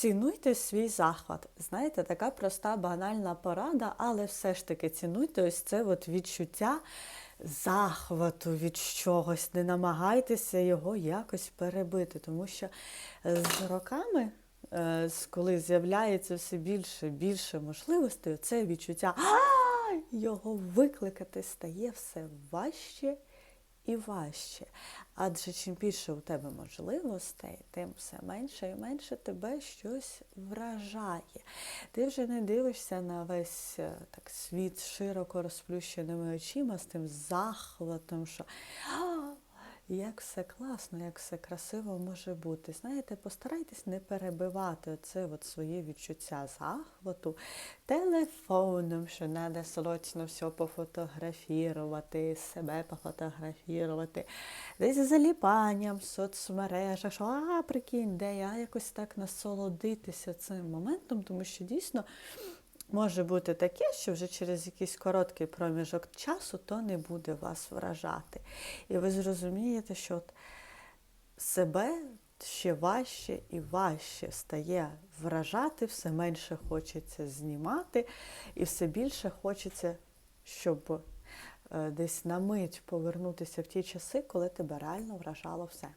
Цінуйте свій захват. Знаєте, така проста, банальна порада, але все ж таки цінуйте ось це от відчуття захвату від чогось. Не намагайтеся його якось перебити, тому що е, з роками, е, коли з'являється все більше більше можливостей, це відчуття його викликати стає все важче і важче. Адже чим більше у тебе можливостей, тим все менше і менше тебе щось вражає. Ти вже не дивишся на весь е, так світ широко розплющеними очима з тим захватом, що «А, як все класно, як все красиво може бути. Знаєте, постарайтесь не перебивати оце от своє відчуття захвату телефоном, що треба срочно все пофотографірувати, себе пофотографірувати, десь заліпанням в соцмережах, що а, прикинь, де я якось так насолодитися цим моментом, тому що дійсно. Може бути таке, що вже через якийсь короткий проміжок часу то не буде вас вражати. І ви зрозумієте, що от себе ще важче і важче стає вражати, все менше хочеться знімати, і все більше хочеться, щоб е, десь на мить повернутися в ті часи, коли тебе реально вражало все.